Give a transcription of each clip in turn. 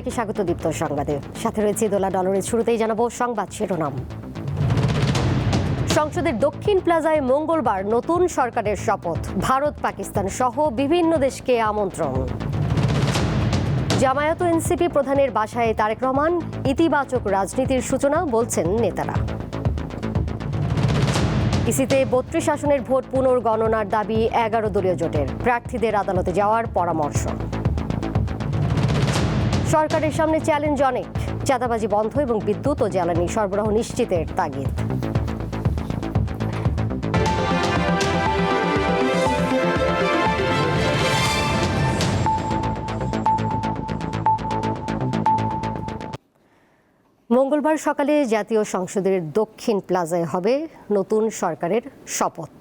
সবাইকে স্বাগত দীপ্ত সংবাদে। সাথে রয়েছে দোলা ডলরের শুরুতেই জানাব সংবাদ শিরোনাম। সংসদের দক্ষিণ প্লাজায় মঙ্গলবার নতুন সরকারের শপথ, ভারত পাকিস্তান সহ বিভিন্ন দেশকে আমন্ত্রণ। জামায়াত এনসিপি প্রধানের বাসায় তারেক রহমান, ইতিবাচক রাজনীতির সূচনা বলছেন নেতারা। ইসিতে বত্রিশ আসনের ভোট পুনর্গণনার দাবি এগারো দলীয় জোটের। প্রার্থীদের আদালতে যাওয়ার পরামর্শ। সরকারের সামনে চ্যালেঞ্জ অনেক। চাঁদাবাজি বন্ধ এবং বিদ্যুৎ ও জ্বালানি সরবরাহ নিশ্চিতের তাগিদ। মঙ্গলবার সকালে জাতীয় সংসদের দক্ষিণ প্লাজায় হবে নতুন সরকারের শপথ।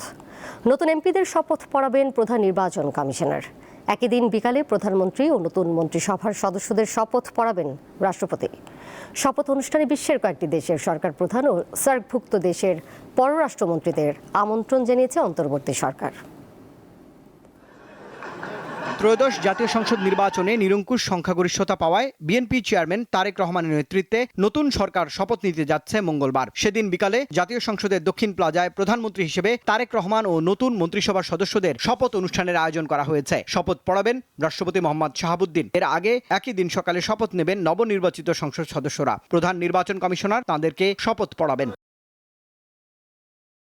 নতুন এমপিদের শপথ পড়াবেন প্রধান নির্বাচন কমিশনার। একই দিন বিকালে প্রধানমন্ত্রী ও নতুন মন্ত্রিসভার সদস্যদের শপথ পড়াবেন রাষ্ট্রপতি। শপথ অনুষ্ঠানে বিশ্বের কয়েকটি দেশের সরকার প্রধান ও সার্কভুক্ত দেশের পররাষ্ট্রমন্ত্রীদের আমন্ত্রণ জানিয়েছে অন্তর্বর্তী সরকার। ত্রয়োদশ জাতীয় সংসদ নির্বাচনে নিরঙ্কুশ সংখ্যাগরিষ্ঠতা পাওয়ায় বিএনপি চেয়ারম্যান তারেক রহমানের নেতৃত্বে নতুন সরকার শপথ নিতে যাচ্ছে মঙ্গলবার। সেদিন বিকালে জাতীয় সংসদের দক্ষিণ প্লাজায় প্রধানমন্ত্রী হিসেবে তারেক রহমান ও নতুন মন্ত্রিসভার সদস্যদের শপথ অনুষ্ঠানের আয়োজন করা হয়েছে। শপথ পড়াবেন রাষ্ট্রপতি মোহাম্মদ শাহাবুদ্দিন। এর আগে একই দিন সকালে শপথ নেবেন নবনির্বাচিত সংসদ সদস্যরা। প্রধান নির্বাচন কমিশনার তাঁদেরকে শপথ পড়াবেন।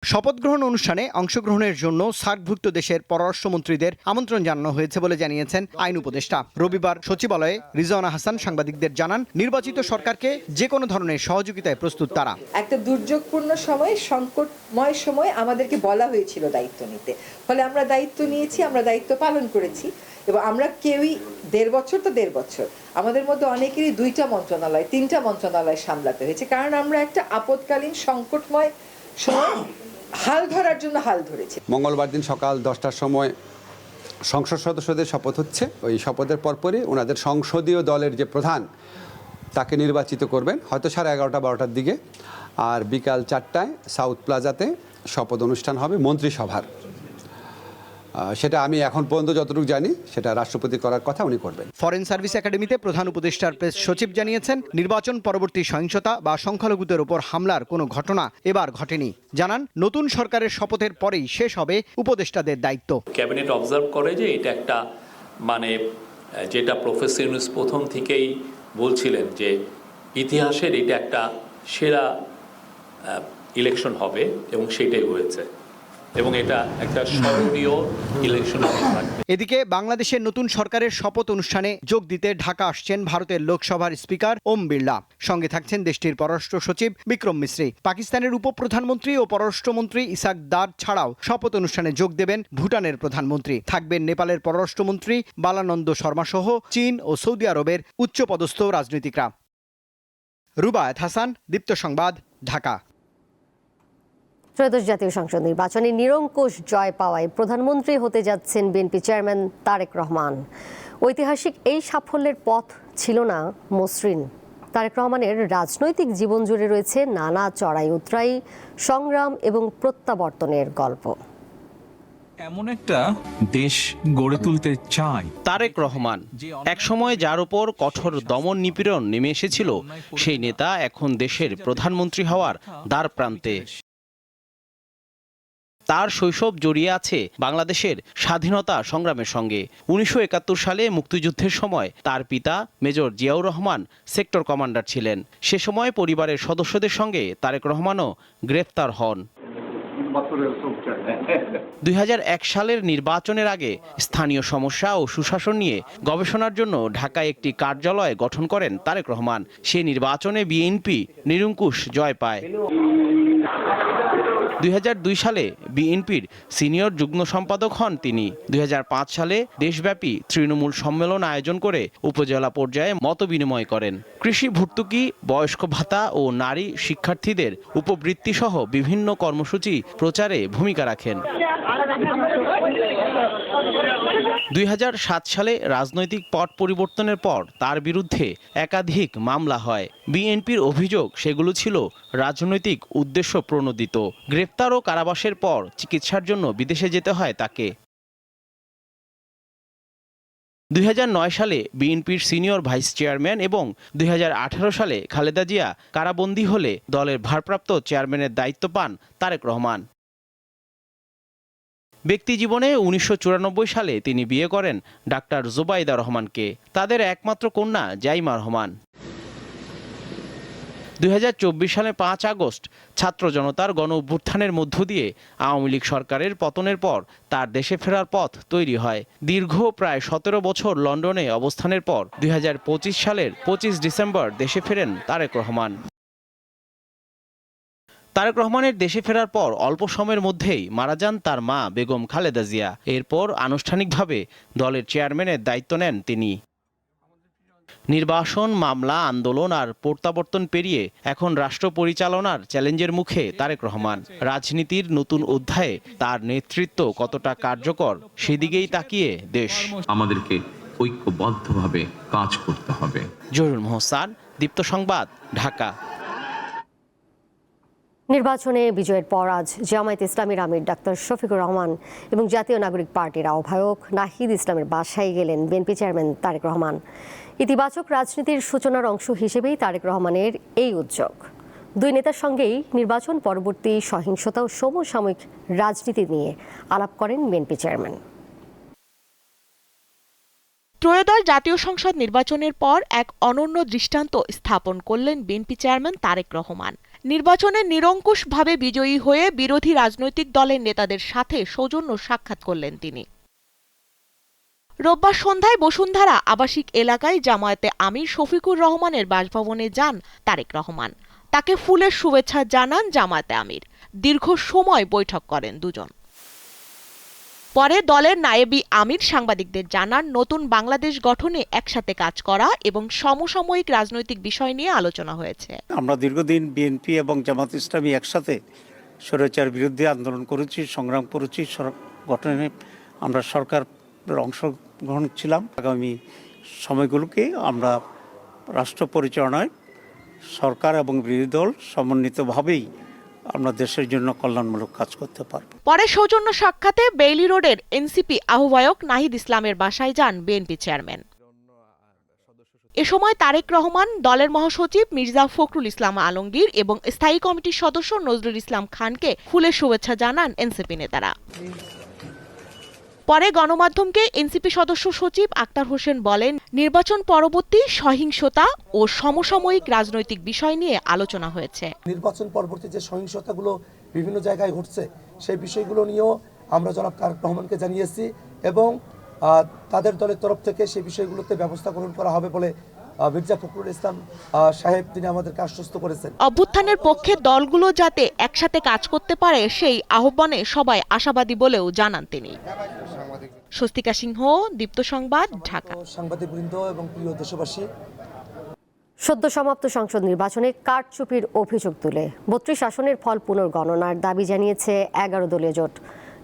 শপথ গ্রহণ অনুষ্ঠানে অংশগ্রহণের জন্য সার্কভুক্ত দেশের পররাষ্ট্রমন্ত্রীদের আমন্ত্রণ জানানো হয়েছে বলে জানিয়েছেন আইন উপদেষ্টা। রবিবার সচিবালয়ে রিজওয়ানা হাসান সাংবাদিকদের জানান, নির্বাচিত সরকারকে যে কোনো ধরনের সহযোগিতায় প্রস্তুত তারা। একটা দুর্যোগপূর্ণ সময়, সংকটময় সময় আমাদেরকে বলা হয়েছিল দায়িত্ব নিতে। ফলে আমরা দায়িত্ব নিয়েছি, আমরা দায়িত্ব পালন করেছি এবং আমরা কেউই দেড় বছর তো দেড় বছর, আমাদের মধ্যে অনেকেরই দুইটা মন্ত্রণালয়, তিনটা মন্ত্রণালয় সামলাতে হয়েছে। কারণ আমরা একটা আপদকালীন, সংকটময় সময় হাল ধরার জন্য হাল ধরেছে। মঙ্গলবার দিন সকাল দশটার সময় সংসদ সদস্যদের শপথ হচ্ছে। ওই শপথের পরপরই ওনাদের সংসদীয় দলের যে প্রধান, তাকে নির্বাচিত করবেন। হয়তো সাড়ে এগারোটা, বারোটার দিকে। আর বিকাল চারটায় সাউথ প্লাজাতে শপথ অনুষ্ঠান হবে মন্ত্রিসভার। সেটা আমি এখন পর্যন্ত যতটুকু জানি সেটা রাষ্ট্রপতি করার কথা উনি করবেন। ফরেন সার্ভিস একাডেমিতে প্রধান উপদেষ্টার প্রেস সচিব জানিয়েছেন নির্বাচন পরবর্তী সহিংসতা বা সংখ্যালঘুদের উপর হামলার কোনো ঘটনা এবার ঘটেনি। জানান নতুন সরকারের শপথের পরেই শেষ হবে উপদেষ্টাদের দায়িত্ব। ক্যাবিনেট অবজার্ভ করে যে এটা একটা মানে যেটা প্রফেসর ইউনুস প্রথম থেকেই বলছিলেন যে ইতিহাসের এটা একটা সেরা ইলেকশন হবে এবং সেটাই হয়েছে। এবং এটা একটা স্মরণীয় ইলেকশন এদিকে বাংলাদেশের নতুন সরকারের শপথ অনুষ্ঠানে যোগ দিতে ঢাকা আসছেন ভারতের লোকসভার স্পিকার ওম বিড়লা। সঙ্গে থাকছেন দেশটির পররাষ্ট্র সচিব বিক্রম মিশ্রি। পাকিস্তানের উপপ্রধানমন্ত্রী ও পররাষ্ট্রমন্ত্রী ইসাক দার ছাড়াও শপথ অনুষ্ঠানে যোগ দেবেন ভুটানের প্রধানমন্ত্রী। থাকবেন নেপালের পররাষ্ট্রমন্ত্রী বালানন্দ শর্মা সহ চীন ও সৌদি আরবের উচ্চপদস্থ রাজনীতিকরা। রুবায়ত হাসান, দীপ্ত সংবাদ, ঢাকা। ত্রয়োদশ জাতীয় সংসদ নির্বাচনে নিরঙ্কুশ জয় পাওয়ায় প্রধানমন্ত্রী হতে যাচ্ছেন বিএনপি চেয়ারম্যান তারেক রহমান। ঐতিহাসিক এই সাফল্যের পথ ছিল না মসৃণ। তারেক রহমানের রাজনৈতিক জীবন জুড়ে রয়েছে নানা চড়াই উতরাই সংগ্রাম এবং প্রত্যাবর্তনের গল্প। এমন একটা দেশ গড়ে তুলতে চাই। তারেক রহমান একসময় যার উপর কঠোর দমন নিপীড়ন নেমে এসেছিল সেই নেতা এখন দেশের প্রধানমন্ত্রী হওয়ার দ্বার প্রান্তে তার শৈশব জড়িয়ে আছে বাংলাদেশের স্বাধীনতা সংগ্রামের সঙ্গে। উনিশশো একাত্তর সালে মুক্তিযুদ্ধের সময় তার পিতা major Ziaur Rahman sector commander ছিলেন। সে সময় পরিবারের সদস্যদের সঙ্গে তারেক রহমানও গ্রেফতার হন। দুই হাজার এক সালের নির্বাচনের আগে স্থানীয় সমস্যা ও সুশাসন নিয়ে গবেষণার জন্য ঢাকায় একটি কার্যালয় গঠন করেন তারেক রহমান। সে নির্বাচনে বিএনপি নিরঙ্কুশ জয় পায়। দুই হাজার দুই সালে বিএনপির সিনিয়র যুগ্ম সম্পাদক হন তিনি। দুই হাজার পাঁচ সালে দেশব্যাপী তৃণমূল সম্মেলন আয়োজন করে উপজেলা পর্যায়ে মত বিনিময় করেন। কৃষি ভর্তুকি, বয়স্ক ভাতা ও নারী শিক্ষার্থীদের উপবৃত্তি সহ বিভিন্ন কর্মসূচি প্রচারে ভূমিকা রাখেন। দুই হাজার সাত সালে রাজনৈতিক পট পরিবর্তনের পর তার বিরুদ্ধে একাধিক মামলা হয়। বিএনপির অভিযোগ সেগুলো ছিল রাজনৈতিক উদ্দেশ্য প্রণোদিত। গ্রেপ্তার ও কারাবাসের পর চিকিৎসার জন্য বিদেশে যেতে হয় তাকে। দুই হাজার নয় সালে বিএনপির সিনিয়র ভাইস চেয়ারম্যান এবং দুই হাজার আঠারো সালে খালেদা জিয়া কারাবন্দী হলে দলের ভারপ্রাপ্ত চেয়ারম্যানের দায়িত্ব পান তারেক রহমান। ব্যক্তি জীবনে উনিশশো চুরানব্বই সালে তিনি বিয়ে করেন ডাক্তার জুবাইদা রহমানকে। তাদের একমাত্র কন্যা জাইমা রহমান। দুই হাজার চব্বিশ সালে পাঁচ আগস্ট ছাত্র জনতার গণ অভ্যুত্থানের মধ্য দিয়ে আওয়ামী লীগ সরকারের পতনের পর তার দেশে ফেরার পথ তৈরি হয়। দীর্ঘ প্রায় সতেরো বছর লন্ডনে অবস্থানের পর দুই হাজার পঁচিশ সালের পঁচিশ ডিসেম্বর দেশে ফেরেন তারেক রহমান। তারেক রহমানের দেশে ফেরার পর অল্প সময়ের মধ্যেই মারা যান তার মা বেগম খালেদা জিয়া। এরপর আনুষ্ঠানিকভাবে দলের চেয়ারম্যানের দায়িত্ব নেন তিনি। নির্বাসন মামলা আন্দোলন আর প্রত্যাবর্তন পেরিয়ে এখন রাষ্ট্র পরিচালনার চ্যালেঞ্জের মুখে তারেক রহমান। রাজনীতির নতুন অধ্যায়ে তার নেতৃত্ব কতটা কার্যকর সেদিকেই তাকিয়ে দেশ। আমাদেরকে ঐক্যবদ্ধভাবে কাজ করতে হবে। জহুরুল মোহসান দীপ্ত সংবাদ ঢাকা। নির্বাচনে বিজয়ের পর আজ জামায়াত ইসলামীর আমির ডাক্তার শফিকুর রহমান এবং জাতীয় নাগরিক পার্টির আহ্বায়ক নাহিদ ইসলামের বাসায় গেলেন বিএনপি চেয়ারম্যান তারেক রহমান। ইতিবাচক রাজনীতির সূচনার অংশ হিসেবেই তারেক রহমানের এই উদ্যোগ। দুই নেতার সঙ্গেই নির্বাচন পরবর্তী সহিংসতা ও সমসাময়িক রাজনীতি নিয়ে আলাপ করেন বিএনপি চেয়ারম্যান। ত্রয়োদশ জাতীয় সংসদ নির্বাচনের পর এক অনন্য দৃষ্টান্ত স্থাপন করলেন বিএনপি চেয়ারম্যান তারেক রহমান। নির্বাচনে নিরঙ্কুশভাবে বিজয়ী হয়ে বিরোধী রাজনৈতিক দলের নেতাদের সাথে সৌজন্য সাক্ষাৎ করলেন তিনি। রোববার সন্ধ্যায় বসুন্ধরা আবাসিক এলাকায় জামায়াতে আমির শফিকুর রহমানের বাসভবনে যান তারেক রহমান। তাকে ফুলের শুভেচ্ছা জানান জামায়াতে আমির। দীর্ঘ সময় বৈঠক করেন দুজন। পরে দলের নায়েবি আমির সাংবাদিকদের জানান, নতুন বাংলাদেশ গঠনে একসাথে কাজ করা এবং সমসাময়িক রাজনৈতিক বিষয় নিয়ে আলোচনা হয়েছে। আমরা দীর্ঘদিন বিএনপি এবং জামাত ইসলামী একসাথে স্বৈরাচার বিরুদ্ধে আন্দোলন করেছি, সংগ্রাম করেছি গঠনে আমরা সরকার অংশগ্রহণ ছিলাম। আগামী সময়গুলোকে আমরা রাষ্ট্র পরিচালনায় সরকার এবং বিরোধী দল সমন্বিতভাবেই আমরা দেশের জন্য কল্যাণমূলক কাজ করতে পারব। পরে সৌজন্য সাক্ষাতে বেইলি রোডের এনসিপি আহ্বায়ক নাহিদ ইসলামের বাসায় যান বিএনপি চেয়ারম্যান। এ সময় তারেক রহমান, দলের মহাসচিব মির্জা ফখরুল ইসলাম আলমগীর এবং স্থায়ী কমিটির সদস্য নজরুল ইসলাম খানকে ফুলের শুভেচ্ছা জানান এনসিপি নেতারা। পরে গণমাধ্যমকে এনসিপি সদস্য সচিব আক্তার হোসেন বলেন, নির্বাচন পরবর্তী সহিংসতা ও সমসাময়িক রাজনৈতিক বিষয় নিয়ে আলোচনা হয়েছে। নির্বাচন পরবর্তী যে সহিংসতাগুলো বিভিন্ন জায়গায় ঘটছে, সেই বিষয়গুলো নিয়েও আমরা জনাব তারেক রহমানকে জানিয়েছি এবং তাদের দলের তরফ থেকে সেই বিষয়গুলোতে ব্যবস্থা গ্রহণ করা হবে বলে মির্জা ফখরুল ইসলাম সাহেব তিনি আমাদেরকে আশ্বস্ত করেছেন। অভ্যুত্থানের পক্ষে দলগুলো যাতে একসাথে কাজ করতে পারে সেই আহ্বানে সবাই আশাবাদী বলেও জানান তিনি। স্বস্তিকা সিংহ দীপ্ত সংবাদ ঢাকা। সাংবাদিকবৃন্দ এবং প্রিয় দেশবাসী। সদ্য সমাপ্ত সংসদ নির্বাচনে কারচুপির অভিযোগ তুলে। বত্রিশ আসনের ফল পুনর্গণনার দাবি জানিয়েছে এগারো দলীয় জোট।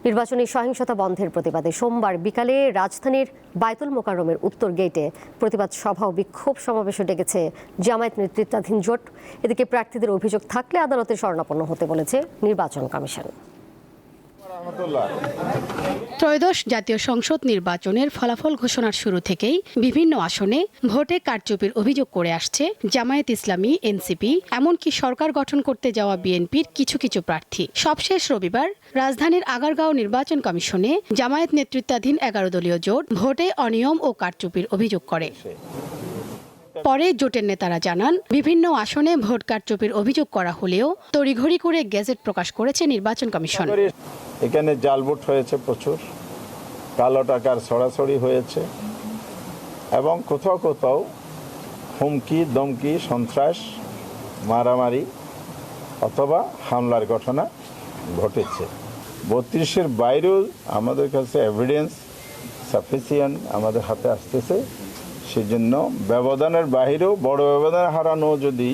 নির্বাচনী সহিংসতা বন্ধের প্রতিবাদে সোমবার বিকালে রাজধানীর বায়তুল মোকারমের উত্তর গেটে প্রতিবাদ সভা ও বিক্ষোভ সমাবেশে ডেকেছে জামায়াত নেতৃত্বাধীন জোট। এদিকে প্রার্থীদের অভিযোগ থাকলে আদালতে শরণাপন্ন হতে বলেছে নির্বাচন কমিশন। ত্রয়োদশ জাতীয় সংসদ নির্বাচনের ফলাফল ঘোষণার শুরু থেকেই বিভিন্ন আসনে ভোটে কারচুপির অভিযোগ করে আসছে জামায়াত ইসলামী, এনসিপি, এমনকি সরকার গঠন করতে যাওয়া বিএনপির কিছু কিছু প্রার্থী। সবশেষ রবিবার রাজধানীর আগারগাঁও নির্বাচন কমিশনে জামায়াত নেতৃত্বাধীন এগারো দলীয় জোট ভোটে অনিয়ম ও কারচুপির অভিযোগ করে। পরে জোটের নেতারা জানান, বিভিন্ন আসনে ভোট কারচুপির অভিযোগ করা হলেও তড়িঘড়ি করে গেজেট প্রকাশ করেছে নির্বাচন কমিশন। এখানে জাল ভোট হয়েছে প্রচুর, কালো টাকার ছড়াছড়ি হয়েছে এবং কোথাও কোথাও হুমকি, দমকি, সন্ত্রাস, মারামারি অথবা হামলার ঘটনা ঘটেছে। বত্রিশের বাইরেও আমাদের কাছে এভিডেন্স সাফিসিয়েন্ট আমাদের হাতে আসতেছে। সেজন্য ব্যবধানের বাহিরেও বড় ব্যবধান হারানো যদি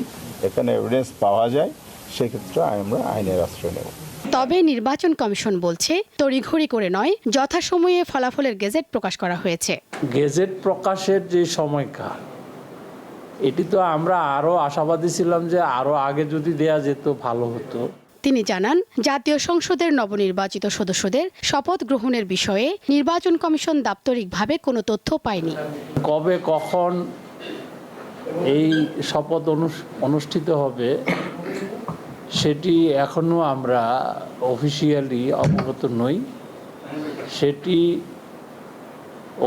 এখানে এভিডেন্স পাওয়া যায় সেক্ষেত্রে আমরা আইনের আশ্রয় নেব। তবে নির্বাচন কমিশন বলছে তড়িঘড়ি করে নয় যথাসময়ে ফলাফলের গেজেট প্রকাশ করা হয়েছে। গেজেট প্রকাশের যে সময়কাল এটি তো আমরা আরও আশাবাদী ছিলাম যে আরও আগে যদি দেয়া যেত ভালো হতো। তিনি জানান, জাতীয় সংসদের নবনির্বাচিত সদস্যদের শপথ গ্রহণের বিষয়ে নির্বাচন কমিশন দাপ্তরিকভাবে কোনো তথ্য পায়নি। কবে কখন এই শপথ অনুষ্ঠিত হবে সেটি এখনও আমরা অফিসিয়ালি অবগত নই। সেটি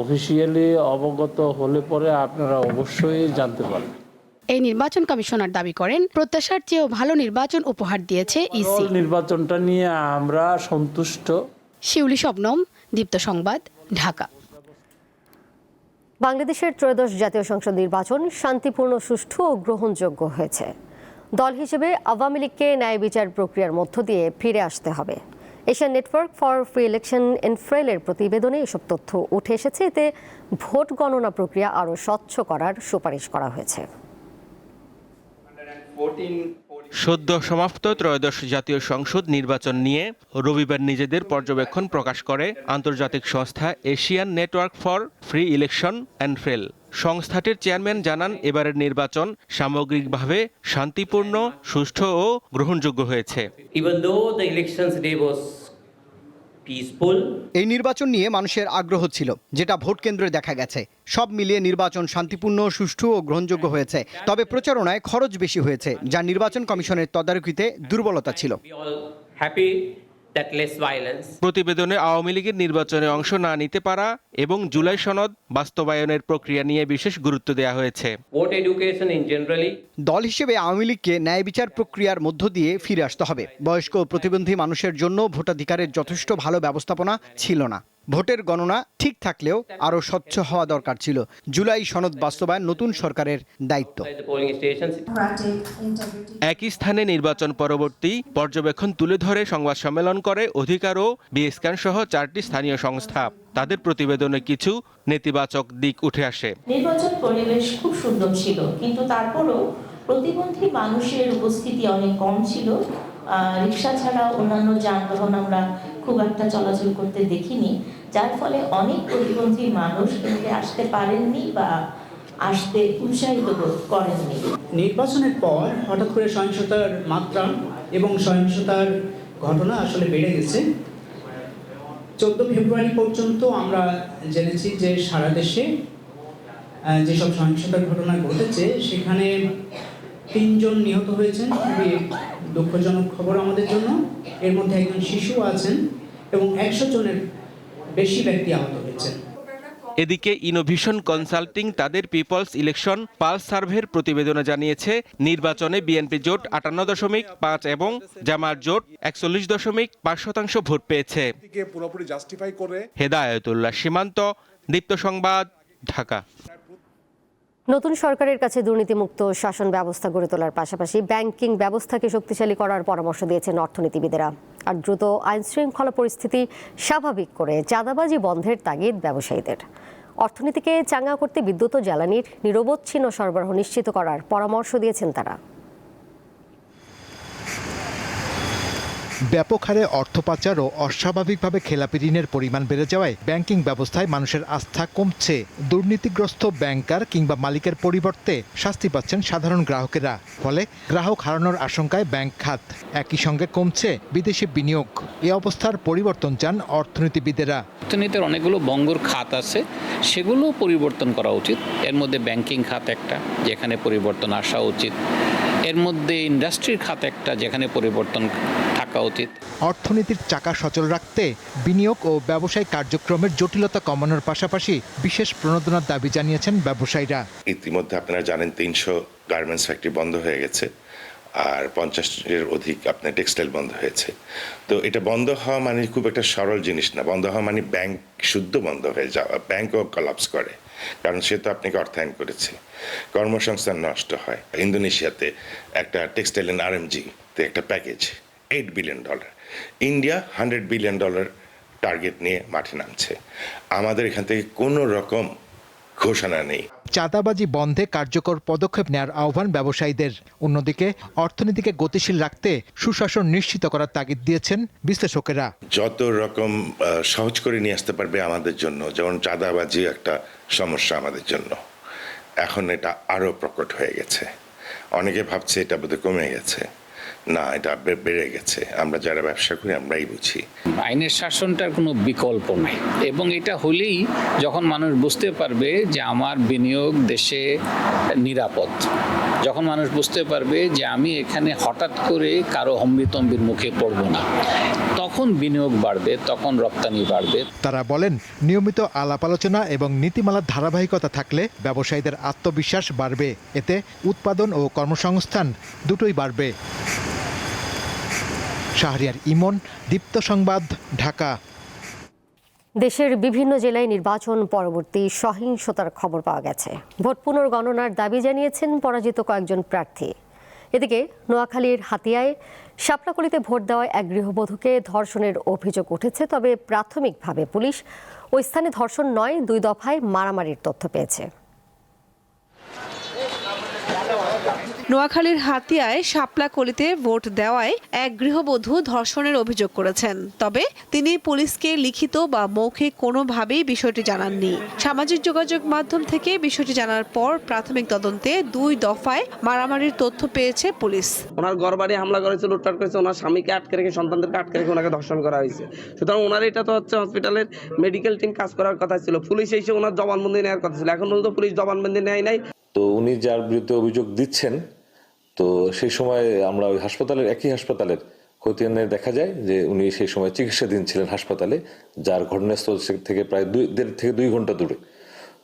অফিসিয়ালি অবগত হলে পরে আপনারা অবশ্যই জানতে পারবেন। এই নির্বাচন কমিশনার দাবি করেন প্রত্যাশার চেয়েও ভালো নির্বাচন উপহার দিয়েছে ইসি। নির্বাচনটা নিয়ে আমরা সন্তুষ্ট। শিউলি শবনম দীপ্ত সংবাদ ঢাকা। বাংলাদেশের ত্রয়োদশ জাতীয় সংসদ নির্বাচন শান্তিপূর্ণ সুষ্ঠু ও গ্রহণযোগ্য হয়েছে। দল হিসেবে আওয়ামী লীগকে ন্যায় বিচার প্রক্রিয়ার মধ্য দিয়ে ফিরে আসতে হবে। Asian network for free election এনফ্রেলের প্রতিবেদনে এসব তথ্য উঠে এসেছে। এতে ভোট গণনা প্রক্রিয়া আরও স্বচ্ছ করার সুপারিশ করা হয়েছে। সদ্য সমাপ্ত ত্রয়োদশ জাতীয় সংসদ নির্বাচন নিয়ে রবিবার নিজেদের পর্যবেক্ষণ প্রকাশ করে আন্তর্জাতিক সংস্থা Asian network for free election ANFREL. সংস্থাটির চেয়ারম্যান জানান, এবারের নির্বাচন সামগ্রিকভাবে শান্তিপূর্ণ, সুষ্ঠু ও গ্রহণযোগ্য হয়েছে। এই নির্বাচন নিয়ে মানুষের আগ্রহ ছিল যেটা ভোট কেন্দ্রে দেখা গেছে। সব মিলিয়ে নির্বাচন শান্তিপূর্ণ সুষ্ঠু ও গ্রহণযোগ্য হয়েছে। তবে প্রচারণায় খরচ বেশি হয়েছে যা নির্বাচন কমিশনের তদারকিতে দুর্বলতা ছিল। প্রতিবেদনে আওয়ামী লীগের নির্বাচনে অংশ না নিতে পারা এবং জুলাই সনদ বাস্তবায়নের প্রক্রিয়া নিয়ে বিশেষ গুরুত্ব দেওয়া হয়েছে। দল হিসেবে আওয়ামী লীগকে ন্যায় বিচার প্রক্রিয়ার মধ্য দিয়ে ফিরে আসতে হবে। বয়স্ক প্রতিবন্ধী মানুষের জন্য ভোটাধিকারের যথেষ্ট ভালো ব্যবস্থাপনা ছিল না। ভোটের গণনা ঠিক থাকলেও আরও স্বচ্ছ হওয়া দরকার ছিল। জুলাই সনদ বাস্তবায়ন নতুন সরকারের দায়িত্ব. একই স্থানে নির্বাচন পরবর্তী পর্যবেক্ষণ তুলে ধরে সংবাদ সম্মেলন করে অধিকার ও বিএসকান সহ চারটি স্থানীয় সংস্থা। তাদের প্রতিবেদনে কিছু নেতিবাচক দিক উঠে আসে। নির্বাচন পরিবেশ খুব সুন্দর ছিল কিন্তু তারপরও প্রতিবন্ধী মানুষের উপস্থিতি অনেক কম ছিল। রিক্সা ছাড়া অন্যান্য যানবাহন আমরা খুব একটা চলাচল করতে দেখিনি, যার ফলে অনেক প্রতিবন্ধী মানুষ কিন্তু আসতে পারেননি বা আসতে উৎসাহিত করেননি। নির্বাচনের পর হঠাৎ করে সহিংসতার মাত্রা এবং সহিংসতার ঘটনা আসলে বেড়ে গেছে। চোদ্দ ফেব্রুয়ারি পর্যন্ত আমরা জেনেছি যে সারা দেশে যেসব সহিংসতার ঘটনা ঘটেছে, সেখানে তিনজন নিহত হয়েছেন। খুবই দুঃখজনক খবর আমাদের জন্য। এর মধ্যে একজন শিশু আছেন। এবং একশো জনের বেশি ব্যক্তি আহত হয়েছেন। এদিকে ইনোভিশন কনসাল্টিং তাদের পিপলস ইলেকশন পালস সার্ভের প্রতিবেদনে জানিয়েছে নির্বাচনে বিএনপি জোট আটান্ন দশমিক পাঁচ এবং জামার জোট একচল্লিশ দশমিক পাঁচ শতাংশ ভোট পেয়েছে। হেদায়তুল্লাহ সীমান্ত দীপ্ত সংবাদ ঢাকা। নতুন সরকারের কাছে দুর্নীতিমুক্ত শাসন ব্যবস্থা গড়ে তোলার পাশাপাশি ব্যাংকিং ব্যবস্থাকে শক্তিশালী করার পরামর্শ দিয়েছেন অর্থনীতিবিদেরা। আর দ্রুত আইন শৃঙ্খলা পরিস্থিতি স্বাভাবিক করে চাঁদাবাজি বন্ধের তাগিদ ব্যবসায়ীদের। অর্থনীতিকে চাঙ্গা করতে বিদ্যুৎ ও জ্বালানির নিরবচ্ছিন্ন সরবরাহ নিশ্চিত করার পরামর্শ দিয়েছেন তারা। ব্যাপক হারে অর্থ পাচার ও অস্বাভাবিকভাবে খেলাপি ঋণের পরিমাণ বেড়ে যাওয়ায় ব্যাংকিং ব্যবস্থায় মানুষের আস্থা কমছে। দুর্নীতিগ্রস্ত ব্যাংকার কিংবা মালিকের পরিবর্তে শাস্তি পাচ্ছেন সাধারণ গ্রাহকেরা। ফলে গ্রাহক হারানোর আশঙ্কায় ব্যাংক খাত। একই সঙ্গে কমছে বিদেশি বিনিয়োগ। এ অবস্থার পরিবর্তন চান অর্থনীতিবিদেরা। অর্থনীতির অনেকগুলো বঙ্গর খাত আছে। সেগুলো পরিবর্তন করা উচিত। এর মধ্যে ব্যাংকিং খাত একটা, যেখানে পরিবর্তন আসা উচিত। এর মধ্যে ইন্ডাস্ট্রির খাত একটা, যেখানে পরিবর্তন থাকা উচিত অর্থনীতির চাকা সচল রাখতে বিনিয়োগ ও ব্যবসায়িক কার্যক্রমের জটিলতা কমানোর পাশাপাশি বিশেষ প্রণোদনার দাবি জানিয়েছেন ব্যবসায়ীরা। ইতিমধ্যে আপনারা জানেন তিনশো গার্মেন্টস ফ্যাক্টরি বন্ধ হয়ে গেছে আর পঞ্চাশের অধিক আপনার টেক্সটাইল বন্ধ হয়েছে। তো এটা বন্ধ হওয়া মানে খুব একটা সরল জিনিস না। বন্ধ হওয়া মানে ব্যাংক শুদ্ধ বন্ধ হয়ে যাওয়া ব্যাংকও কলাপস করে কারণ সে তো আপনাকে অর্থায়ন করেছে। কর্মসংস্থান নষ্ট হয়। ইন্দোনেশিয়াতে একটা টেক্সটাইল অ্যান্ড আরএমজি তে একটা package eight billion dollar India hundred billion dollar target নিয়ে মাঠে নামছে। আমাদের এখান থেকে কোনো রকম ঘোষণা নেই। চাঁদাবাজি বন্ধে কার্যকর পদক্ষেপ নেওয়ার আহ্বান ব্যবসায়ীদের। অন্যদিকে অর্থনীতিকে গতিশীল রাখতে সুশাসন নিশ্চিত করার তাগিদ দিয়েছেন বিশ্লেষকেরা। যত রকম সহজ করে নিয়ে আসতে পারবে আমাদের জন্য যেমন চাঁদাবাজি একটা সমস্যা আমাদের জন্য। এখন এটা আরও প্রকট হয়ে গেছে। অনেকে ভাবছে এটা বোধহয় কমে গেছে। না এটা বেড়ে গেছে। আমরা যারা ব্যবসা করি আমরাই বুঝি। আইনের শাসনটার কোনো বিকল্প নাই। এবং এটা হলেই যখন মানুষ বুঝতে পারবে যে আমার বিনিয়োগ দেশে নিরাপদ যখন মানুষ বুঝতে পারবে যে আমি এখানে হঠাৎ করে কারও হম্বিতম্বির মুখে পড়ব না তখন বিনিয়োগ বাড়বে তখন রপ্তানি বাড়বে। তারা বলেন নিয়মিত আলাপ আলোচনা এবং নীতিমালার ধারাবাহিকতা থাকলে ব্যবসায়ীদের আত্মবিশ্বাস বাড়বে। এতে উৎপাদন ও কর্মসংস্থান দুটোই বাড়বে। শাহরিয়ার ইমন, দীপ্ত সংবাদ, ঢাকা। দেশের বিভিন্ন জেলায় নির্বাচন পরবর্তী সহিংসতার খবর পাওয়া গেছে। ভোট পুনর্গণনার দাবি জানিয়েছেন পরাজিত কয়েকজন প্রার্থী। এদিকে নোয়াখালীর হাতিয়ায় শাপলাকলিতে ভোট দেওয়ায় এক গৃহবধূকে ধর্ষণের অভিযোগ উঠেছে, তবে প্রাথমিকভাবে পুলিশ ওই স্থানে ধর্ষণ নয়, দুই দফায় মারামারির তথ্য পেয়েছে। নোয়াখালীর হাতিয়ায় শাপলা কলিতে ভোট দেওয়ায় এক গৃহবধূ ধর্ষণের অভিযোগ করেছেন। তবে তিনি পুলিশকে লিখিত বা মৌখিক কোনোভাবেই বিষয়টি জানাননি। সামাজিক যোগাযোগ মাধ্যম থেকে বিষয়টি জানার পর প্রাথমিক তদন্তে দুই দফায় মারামারির তথ্য পেয়েছে পুলিশ। ওনার ঘর বাড়ি হামলা করেছে, লুটপাট করেছে, ওনার স্বামীকে আটকে রেখে, সন্তানদেরকে আটকে রেখে ওনাকে ধর্ষণ করা হয়েছে। সুতরাং ওনার এটা তো হচ্ছে হসপিটালের মেডিকেল টিম কাজ করার কথা ছিল। পুলিশ এসে ওনার জবানবন্দি নেওয়ার কথা ছিল। এখন পর্যন্ত পুলিশ জবানবন্দি নেয় নাই। তো উনি যার বিরুদ্ধে অভিযোগ দিচ্ছেন, তো সেই সময় আমরা ওই হাসপাতালের, একই হাসপাতালের খতিয়ানে দেখা যায় যে উনি সেই সময় চিকিৎসাধীন ছিলেন হাসপাতালে, যার ঘটনাস্থল থেকে প্রায় দুই, দেড় থেকে দুই ঘণ্টা দূরে।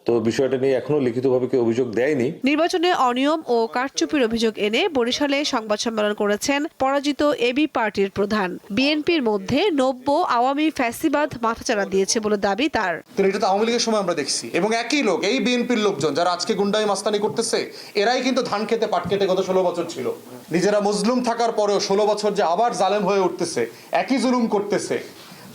তো বিষয়টা নিয়ে এখনও লিখিতভাবে কেউ অভিযোগ দেয়নি। নির্বাচনে অনিয়ম ও কারচুপির অভিযোগ এনে বরিশালে সংবাদ সম্মেলন করেছেন পরাজিত এবি পার্টির প্রধান। বিএনপির মধ্যে নব্য আওয়ামী ফ্যাসিবাদ মাথাচাড়া দিয়েছে বলে দাবি তার। এটা তো আওয়ামী লীগের সময় আমরা দেখছি। এবং একই লোক এই বিএনপির লোকজন যারা আজকে গুন্ডাই মাস্তানি করতেছে এরাই কিন্তু ধান খেতে পাট খেতে গত ষোলো বছর ছিল। নিজেরা মজলুম থাকার পরেও ষোলো বছর যে আবার জালেম হয়ে উঠতেছে একই জুলুম করতেছে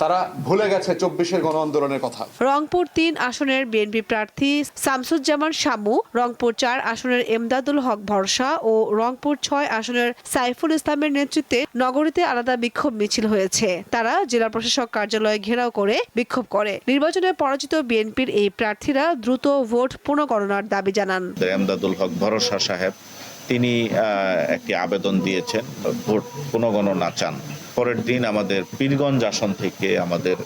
তারা ভুলে গেছে চব্বিশের গণ আন্দোলনের কথা। রংপুর তিন আসনের বিএনপি প্রার্থী শামসুজ্জামান শামু রংপুর চার আসনের এমদাদুল হক ভরসা ও রংপুর ছয় আসনের সাইফুল ইসলামের নেতৃত্বে নগরীতে আলাদা বিক্ষোভ মিছিল হয়েছে। তারা জেলা প্রশাসক কার্যালয়ে ঘেরাও করে বিক্ষোভ করে। নির্বাচনে পরাজিত বিএনপির এই প্রার্থীরা দ্রুত ভোট পুনঃগণনার দাবি জানান। এমদাদুল হক ভরসা সাহেব তিনি আহ, একটি আবেদন দিয়েছেন ভোট পুনঃগণনা চান। পরের দিন আমাদের পীরগঞ্জ আসন থেকে আমাদের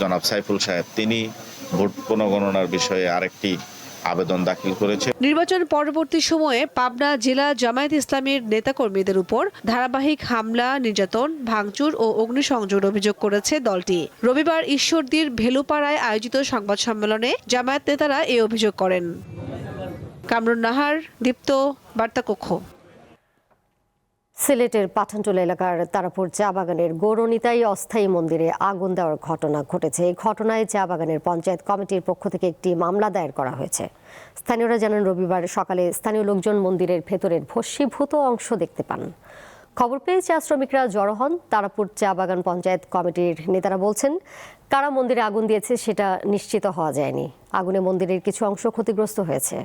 জনাব সাইফুল সাহেব, তিনি ভোট পুনঃগণনার বিষয়ে আরেকটি আবেদন দাখিল করেছে নির্বাচন পরবর্তী সময়ে পাবনা জেলা জামায়াত ইসলামীর নেতাকর্মীদের উপর ধারাবাহিক হামলা, নির্যাতন, ভাঙচুর ও অগ্নিসংযোগ অভিযোগ করেছে দলটি। রবিবার ঈশ্বরদীর ভেলুপাড়ায় আয়োজিত সংবাদ সম্মেলনে জামায়াত নেতারা এই অভিযোগ করেন। কামরুন নাহার, দীপ্ত, বার্তাকক্ষ। সিলেটের পাঠানটোলা এলাকার তারাপুর চা বাগানের গৌরনিতাই অস্থায়ী মন্দিরে আগুন দেওয়ার ঘটনা ঘটেছে। এই ঘটনায় চা বাগানের পঞ্চায়েত কমিটির পক্ষ থেকে একটি মামলা দায়ের করা হয়েছে। স্থানীয়রা জানান, রবিবার সকালে স্থানীয় লোকজন মন্দিরের ভেতরের ভস্মীভূত অংশ দেখতে পান। খবর পেয়ে চা শ্রমিকরা জড়ো হন। তারাপুর চা বাগান পঞ্চায়েত কমিটির নেতারা বলছেন, কারা মন্দিরে আগুন দিয়েছে সেটা নিশ্চিত হওয়া যায়নি। আগুনে মন্দিরের কিছু অংশ ক্ষতিগ্রস্ত হয়েছে।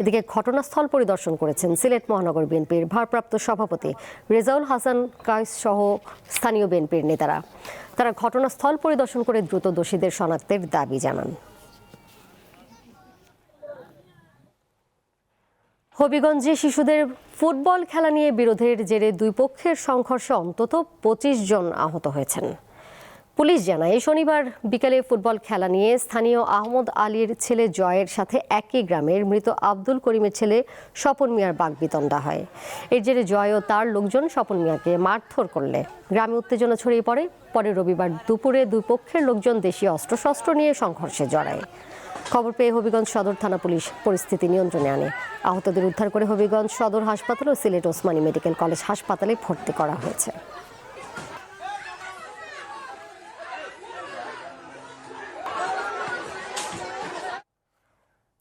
এদিকে ঘটনাস্থল পরিদর্শন করেছেন সিলেট মহানগর বিএনপির ভারপ্রাপ্ত সভাপতি রেজাউল হাসান কায়েস সহ স্থানীয় বিএনপির নেতারা। তারা ঘটনাস্থল পরিদর্শন করে দ্রুত দোষীদের শনাক্তের দাবি জানান। হবিগঞ্জে শিশুদের ফুটবল খেলা নিয়ে বিরোধের জেরে দুই পক্ষের সংঘর্ষে অন্তত পঁচিশ জন আহত হয়েছেন। পুলিশ জানায়, শনিবার বিকেলে ফুটবল খেলা নিয়ে স্থানীয় আহমদ আলীর ছেলে জয়ের সাথে একই গ্রামের মৃত আব্দুল করিমের ছেলে স্বপন মিয়ার বাগবিতণ্ডা হয়। এর জেরে জয় ও তার লোকজন স্বপন মিয়াকে মারধর করলে। গ্রামে উত্তেজনা ছড়িয়ে পড়ে। পরে রবিবার দুপুরে দুই পক্ষের লোকজন দেশীয় অস্ত্রশস্ত্র নিয়ে সংঘর্ষে জড়ায়। খবর পেয়ে হবিগঞ্জ সদর থানা পুলিশ পরিস্থিতি নিয়ন্ত্রণে আনে। আহতদের উদ্ধার করে হবিগঞ্জ সদর হাসপাতাল ও সিলেট ওসমানী মেডিকেল কলেজ হাসপাতালে ভর্তি করা হয়েছে।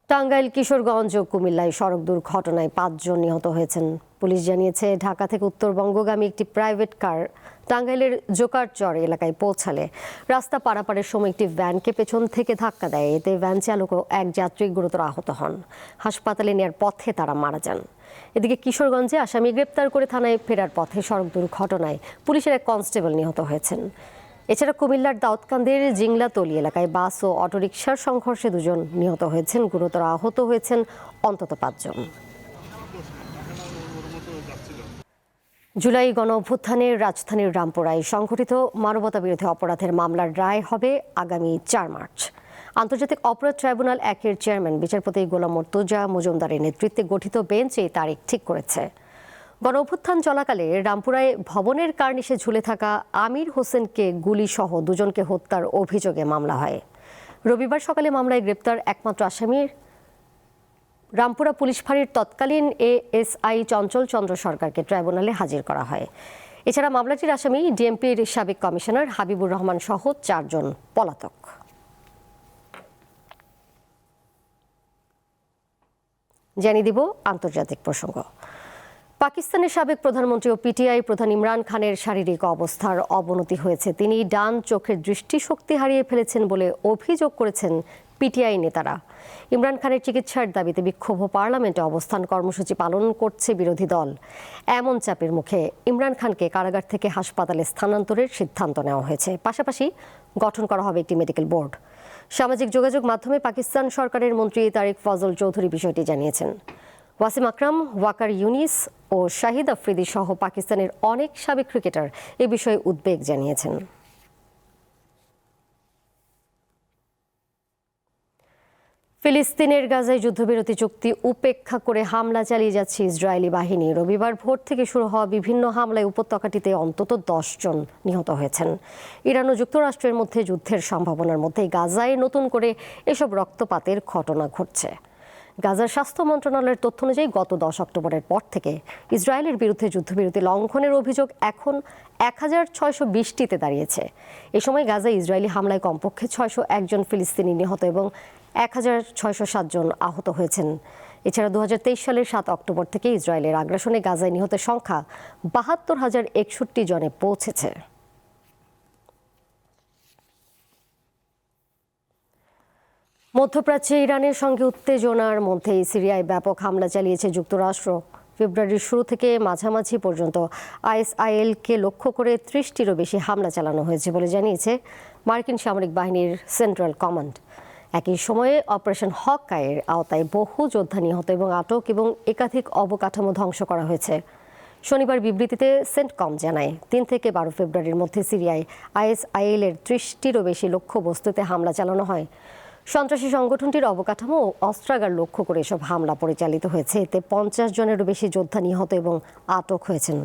টাঙ্গাইল, কিশোরগঞ্জ ও কুমিল্লায় সড়ক দুর্ঘটনায় পাঁচজন নিহত হয়েছেন। পুলিশ জানিয়েছে, ঢাকা থেকে উত্তরবঙ্গগামী একটি প্রাইভেট কার টাঙ্গাইলের জোকার চর এলাকায় পৌঁছালে রাস্তা পারাপারের সময় একটি ভ্যানকে পেছন থেকে ধাক্কা দেয়। এতে ভ্যান চালক ও এক যাত্রী গুরুতর আহত হন। হাসপাতালে নেয়ার পথে তারা মারা যান। এদিকে কিশোরগঞ্জে আসামি গ্রেপ্তার করে থানায় ফেরার পথে সড়ক দুর্ঘটনায় পুলিশের এক কনস্টেবল নিহত হয়েছেন। এছাড়া কুমিল্লার দাউদকান্দের জিংলাতলি এলাকায় বাস ও অটোরিকশার সংঘর্ষে দুজন নিহত হয়েছেন, গুরুতর আহত হয়েছেন অন্তত পাঁচজন। জুলাই গণ অভ্যুত্থানের রাজধানীর রামপুরায় সংঘটিত মানবতা বিরোধী অপরাধের মামলার রায় হবে আগামী চার মার্চ। আন্তর্জাতিক অপরাধ ট্রাইব্যুনাল একের চেয়ারম্যান, বিচারপতি গোলাম মর্তুজা মজুমদারের নেতৃত্বে গঠিত বেঞ্চ এই তারিখ ঠিক করেছে। গণ অভ্যুত্থান চলাকালে রামপুরায় ভবনের কার্নিশে ঝুলে থাকা আমির হোসেনকে গুলিসহ দুজনকে হত্যার অভিযোগে মামলা হয়। রবিবার সকালে মামলায় গ্রেপ্তার একমাত্র আসামির রামপুরা পুলিশ ফাঁড়ির তৎকালীন এএসআই চঞ্চল চন্দ্র সরকারকে ট্রাইব্যুনালে হাজির করা হয়। এছাড়া মামলাটির আসামি ডিএমপির সাবেক কমিশনার হাবিবুর রহমান সহ চারজন পলাতক। জানিয়ে দিব আন্তর্জাতিক প্রসঙ্গ। পাকিস্তানের সাবেক প্রধানমন্ত্রী ও পিটিআই প্রধান ইমরান খানের শারীরিক অবস্থার অবনতি হয়েছে। তিনি ডান চোখের দৃষ্টিশক্তি হারিয়ে ফেলেছেন বলে অভিযোগ করেছেন পিটিআই নেতারা। ইমরান খানের চিকিৎসার দাবিতে বিক্ষোভ পার্লামেন্টে অবস্থান কর্মসূচি পালন করছে বিরোধী দল। এমন চাপের মুখে ইমরান খানকে কারাগার থেকে হাসপাতালে স্থানান্তরের সিদ্ধান্ত নেওয়া হয়েছে। পাশাপাশি গঠন করা হবে একটি মেডিকেল বোর্ড। সামাজিক যোগাযোগ মাধ্যমে পাকিস্তান সরকারের মন্ত্রী তারিক ফজল চৌধুরী বিষয়টি জানিয়েছেন। ওয়াসিম আকরাম, ওয়াকার ইউনিস ও শাহিদ আফ্রিদি সহ পাকিস্তানের অনেক সাবেক ক্রিকেটার এ বিষয়ে উদ্বেগ জানিয়েছেন। ফিলিস্তিনের গাজায় যুদ্ধবিরতি চুক্তি উপেক্ষা করে হামলা চালিয়ে যাচ্ছে ইসরায়েলি বাহিনী। রবিবার ভোর থেকে শুরু হওয়া বিভিন্ন হামলায় উপত্যকাটিতে অন্তত দশ জন নিহত হয়েছেন। ইরান ও যুক্তরাষ্ট্রের মধ্যে যুদ্ধের সম্ভাবনার মধ্যে গাজায় নতুন করে এসব রক্তপাতের ঘটনা ঘটছে। গাজার স্বাস্থ্য মন্ত্রণালয়ের তথ্য অনুযায়ী গত দশ অক্টোবরের পর থেকে ইসরায়েলের বিরুদ্ধে যুদ্ধবিরতি লঙ্ঘনের অভিযোগ এখন এক হাজার ছয়শো বিশটিতে দাঁড়িয়েছে। এ সময় গাজায় ইসরায়েলি হামলায় কমপক্ষে ছয়শো একজন ফিলিস্তিনি নিহত এবং এক হাজার ছয়শো সাতজন আহত হয়েছেন। এছাড়া দু হাজার তেইশ সালের সাত অক্টোবর থেকে ইসরায়েলের আগ্রাসনে গাজায় নিহতের সংখ্যা বাহাত্তর হাজার একষট্টি জনে পৌঁছেছে। মধ্যপ্রাচ্যে ইরানের সঙ্গে উত্তেজনার মধ্যেই সিরিয়ায় ব্যাপক হামলা চালিয়েছে যুক্তরাষ্ট্র। ফেব্রুয়ারির শুরু থেকে মাঝামাঝি পর্যন্ত আইএসআইএলকে লক্ষ্য করে ত্রিশটিরও বেশি হামলা চালানো হয়েছে বলে জানিয়েছে মার্কিন সামরিক বাহিনীর সেন্ট্রাল কমান্ড। একই সময়ে অপারেশন হক হকায়ের আওতায় বহু যোদ্ধা নিহত এবং আটক এবং একাধিক অবকাঠামো ধ্বংস করা হয়েছে। শনিবার বিবৃতিতে সেন্টকম জানায়, তিন থেকে বারো ফেব্রুয়ারির মধ্যে সিরিয়ায় আইএসআইএল এর ত্রিশটিরও বেশি লক্ষ্যবস্তুতে হামলা চালানো হয়। সন্ত্রাসী সংগঠনটির অবকাঠামো ও অস্ত্রাগার লক্ষ্য করে এসব হামলা পরিচালিত হয়েছে। এতে পঞ্চাশ জনেরও বেশি যোদ্ধা নিহত এবং আটক হয়েছেন।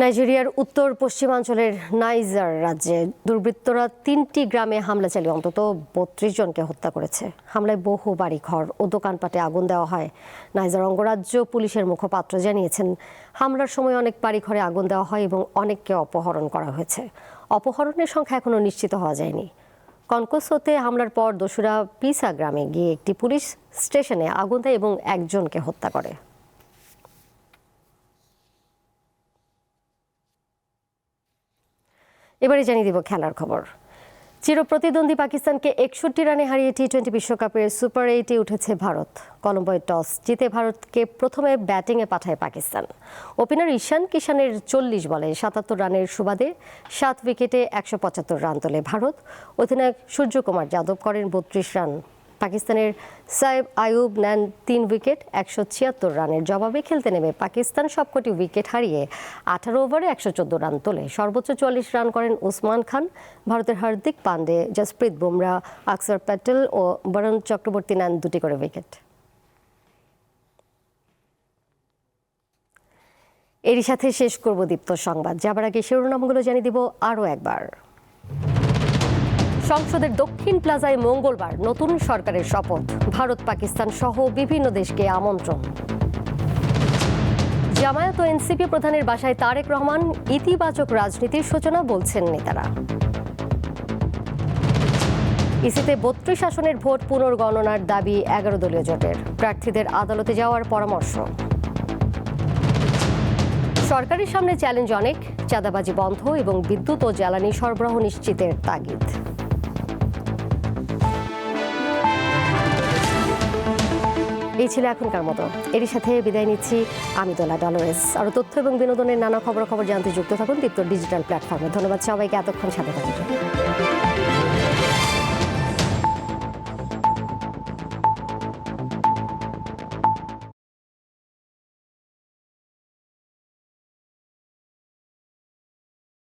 নাইজেরিয়ার উত্তর পশ্চিমাঞ্চলের নাইজার রাজ্যে দুর্বৃত্তরা তিনটি গ্রামে হামলা চালিয়ে অন্তত বত্রিশ জনকে হত্যা করেছে। হামলায় বহু বাড়ি ঘর ও দোকানপাটে আগুন দেওয়া হয়। নাইজার অঙ্গরাজ্য পুলিশের মুখপাত্র জানিয়েছেন, হামলার সময় অনেক বাড়ি ঘরে আগুন দেওয়া হয় এবং অনেককে অপহরণ করা হয়েছে। অপহরণের সংখ্যা এখনও নিশ্চিত হওয়া যায়নি। কনকোসোতে হামলার পর দোসরা পিসা গ্রামে গিয়ে একটি পুলিশ স্টেশনে আগুন দেয় এবং একজনকে হত্যা করে। এবারে জানিয়ে দিব খেলার খবর। চিরপ্রতিদ্বন্দ্বী পাকিস্তানকে একষট্টি রানে হারিয়ে টি টোয়েন্টি বিশ্বকাপের সুপার এইটে উঠেছে ভারত। কলম্বোয় টস, জিতে ভারতকে প্রথমে ব্যাটিংয়ে পাঠায় পাকিস্তান। ওপেনার ঈশান কিষানের চল্লিশ বলে, সাতাত্তর রানের সুবাদে সাত উইকেটে একশো পঁচাত্তর রান তোলে ভারত। অধিনায়ক সূর্যকুমার যাদব করেন বত্রিশ রান। পাকিস্তানের সাইব আয়ুব নেন তিন উইকেট, একশো ছিয়াত্তর রানের জবাবে খেলতে নেমে পাকিস্তান সবকটি উইকেট হারিয়ে আঠারো ওভারে একশো চোদ্দ রান তোলে। সর্বোচ্চ চুয়াল্লিশ রান করেন ওসমান খান, ভারতের হার্দিক পান্ডে, জসপ্রীত বুমরা, আকসর প্যাটেল ও বরুণ চক্রবর্তী নেন দুটি করে উইকেট। এরই সাথে শেষ করব দীপ্ত সংবাদ। যাবার আগে শিরোনামগুলো জানিয়ে দিব আরও একবার। সংসদের দক্ষিণ প্লাজায় মঙ্গলবার নতুন সরকারের শপথ। ভারত, পাকিস্তান সহ বিভিন্ন দেশকে আমন্ত্রণ। জামায়াত ও এনসিপি প্রধানের বাসায় তারেক রহমান ইতিবাচক রাজনীতির সূচনা বলছেন নেতারা। ইসিতে বত্রিশ আসনের ভোট পুনর্গণনার দাবি এগারো দলীয় জোটের। প্রার্থীদের আদালতে যাওয়ার পরামর্শ। সরকারের সামনে চ্যালেঞ্জ অনেক, চাঁদাবাজি বন্ধ এবং বিদ্যুৎ ও জ্বালানি সরবরাহ নিশ্চিতের তাগিদ। এই ছিল এখনকার মতো। এর সাথে বিদায় নিচ্ছি আমি দোলা ডলোয়েস আরও তথ্য এবং বিনোদনের নানা খবর খবর জানতে যুক্ত থাকুন দীপ্ত ডিজিটাল প্ল্যাটফর্মে। ধন্যবাদ সবাইকে, এতক্ষণ সাথে থাকার জন্য।